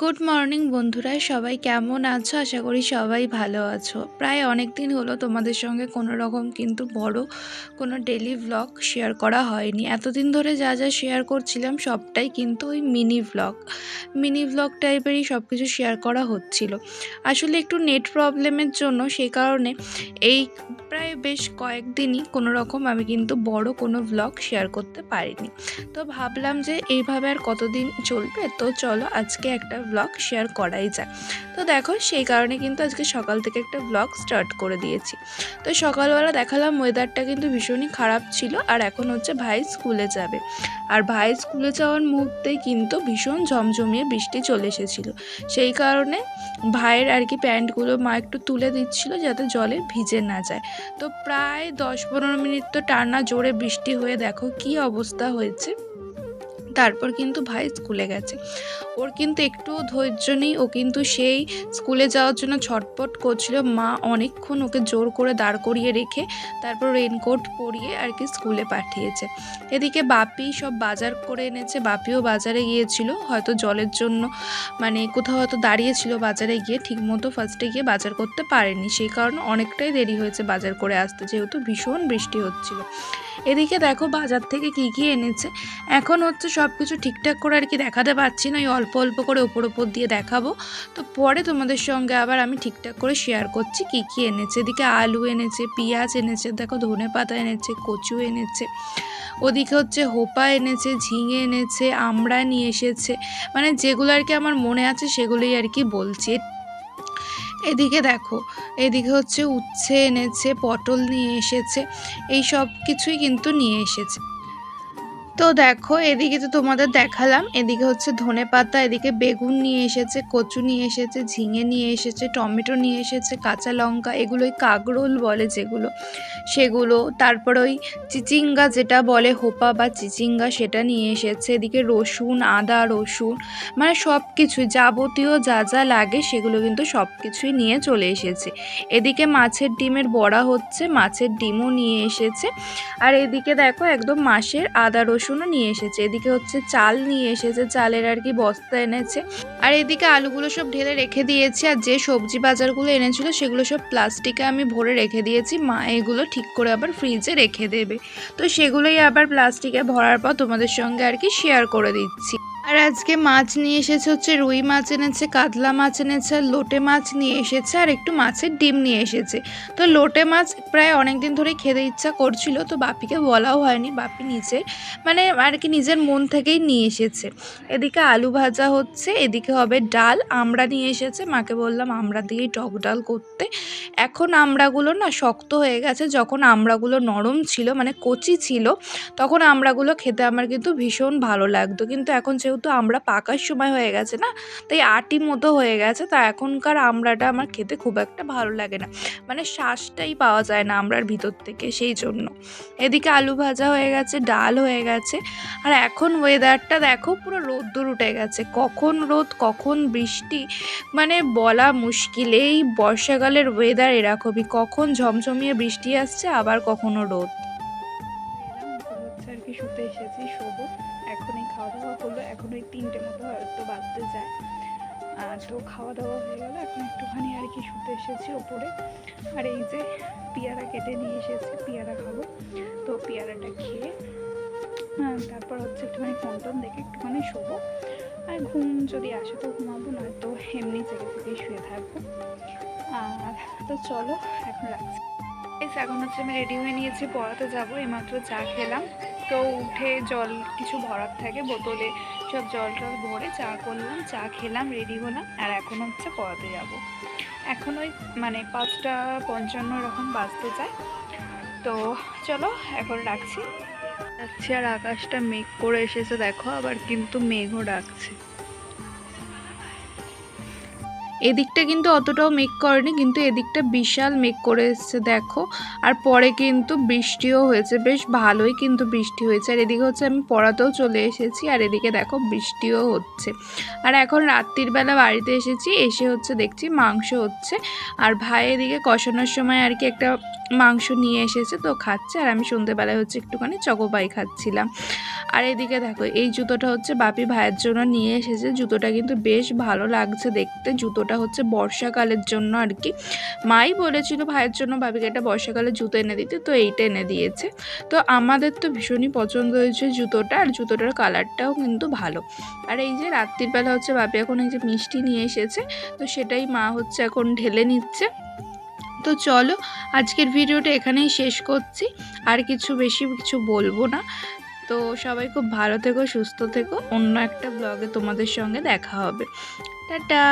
Good morning বন্ধুরা। সবাই কেমন আছো? আশা করি সবাই ভালো আছো। প্রায় অনেক দিন হলো তোমাদের সঙ্গে কোনো রকম কিন্তু বড় কোনো ডেলি ব্লগ শেয়ার করা হয়নি। এতদিন ধরে যা যা শেয়ার করছিলাম, সবটাই কিন্তু ওই মিনি ব্লগ মিনি ব্লগ টাইপেরই সব কিছু শেয়ার করা হচ্ছিল। আসলে একটু নেট প্রবলেমের জন্য সেই কারণে এই প্রায় বেশ কয়েকদিনই কোনো রকম আমি কিন্তু বড় কোনো ব্লগ শেয়ার করতে পারিনি। তো ভাবলাম যে এইভাবে আর কতদিন চলবে? তো চলো আজকে একটা ব্লগ শেয়ার করাই যায় তো দেখো সেই কারণে কিন্তু আজকে সকাল থেকে একটা ব্লগ স্টার্ট করে দিয়েছি। তো সকালবেলা দেখালাম ওয়েদারটা কিন্তু ভীষণই খারাপ ছিল আর এখন হচ্ছে ভাই স্কুলে যাবে। আর ভাই স্কুলে যাওয়ার মুহূর্তেই কিন্তু ভীষণ ঝমঝমিয়ে বৃষ্টি চলে এসেছিল। সেই কারণে ভাইয়ের আর কি প্যান্টগুলো মা একটু তুলে দিচ্ছিল যাতে জলে ভিজে না যায়। তো প্রায় দশ পনেরো মিনিট তো টানা জোরে বৃষ্টি হয়ে দেখো কি অবস্থা হয়েছে। তারপর কিন্তু ভাই স্কুলে গেছে। ওর কিন্তু একটুও ধৈর্য নেই, ও কিন্তু সেই স্কুলে যাওয়ার জন্য ছটপট করছিল। মা অনেকক্ষণ ওকে জোর করে দাঁড় করিয়ে রেখে তারপর রেনকোট পরিয়ে আর কি স্কুলে পাঠিয়েছে। এদিকে বাপি সব বাজার করে এনেছে। বাপিও বাজারে গিয়েছিল, হয়তো জলের জন্য মানে কোথাও হয়তো দাঁড়িয়েছিল বাজারে গিয়ে, ঠিকমতো ফার্স্টে গিয়ে বাজার করতে পারেনি। সেই কারণে অনেকটাই দেরি হয়েছে বাজার করে আসতে, যেহেতু ভীষণ বৃষ্টি হচ্ছিল। এদিকে দেখো বাজার থেকে কী কী এনেছে। এখন হচ্ছে সব কিছু ঠিকঠাক করে আর কি দেখাতে পারছি না ওই অল্প অল্প করে ওপর ওপর দিয়ে দেখাবো। তো পরে তোমাদের সঙ্গে আবার আমি ঠিকঠাক করে শেয়ার করছি কী কী এনেছে। এদিকে আলু এনেছে, পেঁয়াজ এনেছে, দেখো ধনে পাতা এনেছে, কচু এনেছে। ওদিকে হচ্ছে হোপা এনেছে, ঝিঙে এনেছে, আমড়া নিয়ে এসেছে। মানে যেগুলো আর কি আমার মনে আছে সেগুলোই আর কি বলছি। এদিকে দেখো, এদিকে হচ্ছে উচ্ছে এনেছে, পটল নিয়ে এসেছে, এই সব কিছুই কিন্তু নিয়ে এসেছে। তো দেখো, এদিকে তো তোমাদের দেখালাম, এদিকে হচ্ছে ধনে পাতা, এদিকে বেগুন নিয়ে এসেছে, কচু নিয়ে এসেছে, ঝিঙে নিয়ে এসেছে, টমেটো নিয়ে এসেছে, কাঁচা লঙ্কা, এগুলোই কাগরোল বলে যেগুলো। সেগুলো, তারপর ওই চিচিঙ্গা যেটা বলে, হোপা বা চিচিঙ্গা সেটা নিয়ে এসেছে, এদিকে রসুন, আদা, রসুন মানে সব কিছু যাবতীয় যা যা লাগে সেগুলো কিন্তু সব কিছুই নিয়ে চলে এসেছে। এদিকে মাছের ডিমের বড়া হচ্ছে, মাছের ডিমও নিয়ে এসেছে। আর এদিকে দেখো, একদম মাসের আদা রসুনও নিয়ে এসেছে, এদিকে হচ্ছে চাল নিয়ে এসেছে, চালের আর কি বস্তা এনেছে। আর এদিকে আলুগুলো সব ঢেলে রেখে দিয়েছি, আর যে সবজি বাজারগুলো এনেছিল সেগুলো সব প্লাস্টিকে আমি ভরে রেখে দিয়েছি, মা এগুলো ঠিক করে আবার ফ্রিজে রেখে দেবে। তো সেগুলোই আবার প্লাস্টিকে ভরার পর তোমাদের সঙ্গে আর কি শেয়ার করে দিচ্ছি। আর আজকে মাছ নিয়ে এসেছে হচ্ছে রুই মাছ এনেছে, কাতলা মাছ এনেছে আর লোটে মাছ নিয়ে এসেছে আর একটু মাছের ডিম নিয়ে এসেছে। তো লোটে মাছ প্রায় অনেক দিন ধরে খেতে ইচ্ছা করছিল, তো বাপিকে বলাও হয়নি, বাপি নিজে মানে আর কি নিজের মন থেকেই নিয়ে এসেছে। এদিকে আলু ভাজা হচ্ছে, এদিকে হবে ডাল আমড়া নিয়ে এসেছে, মাকে বললাম আমরা দিয়েই টক ডাল করতে। এখন আমরাগুলো না শক্ত হয়ে গেছে, যখন আমড়াগুলো নরম ছিল মানে কচি ছিল, তখন আমরাগুলো খেতে আমার কিন্তু ভীষণ ভালো লাগতো। কিন্তু এখন যেহেতু আমড়া পাকার সময় হয়ে গেছে না, তাই আটি মতো হয়ে গেছে, তা এখনকার আমড়াটা আমার খেতে খুব একটা ভালো লাগে না। মানে শ্বাসটাই পাওয়া যায় না আমড়ার ভিতর থেকে সেই জন্য। এদিকে আলু ভাজা হয়ে গেছে, ডাল হয়ে গেছে, আর এখন ওয়েদারটা দেখো পুরো রোদ্দুর উঠে গেছে। কখন রোদ, কখন বৃষ্টি মানে বলা মুশকিল। এই বর্ষাকালের ওয়েদার এরকমই। কখন ঝমঝমিয়ে বৃষ্টি আসছে, আবার কখনো রোদ। আর কি শুতে এসেছি, শোবো। এখনই খাওয়া দাওয়া করল এখন ওই তিনটে মতো হয়তো বাজতে যায়। তো খাওয়া দাওয়া হয়ে গেলো, এখন একটুখানি আর কি শুতে এসেছি ওপরে। আর এই যে পেয়ারা কেটে নিয়ে এসেছি, পেয়ারা খাব। তো পেয়ারাটা খেয়ে হ্যাঁ তারপর হচ্ছে একটুখানি টোন দেখে একটুখানি শোবো। আর ঘুম যদি আসে তো ঘুমাবো না তো এমনি জায়গা থেকেই শুয়ে থাকব। আর তো চলো, এখন রাখছি। এখন হচ্ছে আমি রেডি হয়ে নিয়েছি, পড়াতে যাব এইমাত্র চা খেলাম। তো উঠে জল, কিছু ভরার থাকে, বোতলে সব জল টল ভরে চা করলাম, চা খেলাম রেডি হলাম, আর এখন হচ্ছে পড়াতে যাব। এখন ওই মানে পাঁচটা পঞ্চান্ন রকম বাজতে চায় তো চলো, এখন রাখছি। যাচ্ছি আর আকাশটা মেঘ করে এসেছে, দেখো আবার কিন্তু মেঘও ডাকছে। এদিকটা কিন্তু অতটাও মেক করেনি, কিন্তু এদিকটা বিশাল মেক করে এসছে, দেখো। আর পরে কিন্তু বৃষ্টিও হয়েছে, বেশ ভালোই কিন্তু বৃষ্টি হয়েছে। আর এদিকে হচ্ছে আমি পড়াতেও চলে এসেছি, আর এদিকে দেখো বৃষ্টিও হচ্ছে। আর এখন রাত্রির বেলা বাড়িতে এসেছি, এসে হচ্ছে দেখছি মাংস হচ্ছে। আর ভাই এদিকে কষানোর সময় আর কি একটা মাংস নিয়ে এসেছে, তো খাচ্ছে। আর আমি সন্ধ্যেবেলায় হচ্ছে একটুখানি চকোপাই খাচ্ছিলাম। আর এদিকে দেখো, এই জুতোটা হচ্ছে বাপি ভাইয়ের জন্য নিয়ে এসেছে। জুতোটা কিন্তু বেশ ভালো লাগছে দেখতে। জুতোটা হচ্ছে বর্ষাকালের জন্য আর কি। মাই বলেছিল ভাইয়ের জন্য বাপিকে একটা বর্ষাকালে জুতো এনে দিতে, তো এইটা এনে দিয়েছে। তো আমাদের তো ভীষণই পছন্দ হয়েছে জুতোটা, আর জুতোটার কালারটাও কিন্তু ভালো। আর এই যে রাত্রির বেলা হচ্ছে বাপি এখন এই যে মিষ্টি নিয়ে এসেছে, তো সেটাই মা হচ্ছে এখন ঢেলে নিচ্ছে। তো চলো, আজকের ভিডিওটা এখানেই শেষ করছি। আর কিছু বেশি কিছু বলব না। তো সবাই খুব ভালো থেকো, সুস্থ থেকো। অন্য একটা ব্লগে তোমাদের সঙ্গে দেখা হবে। টাটা!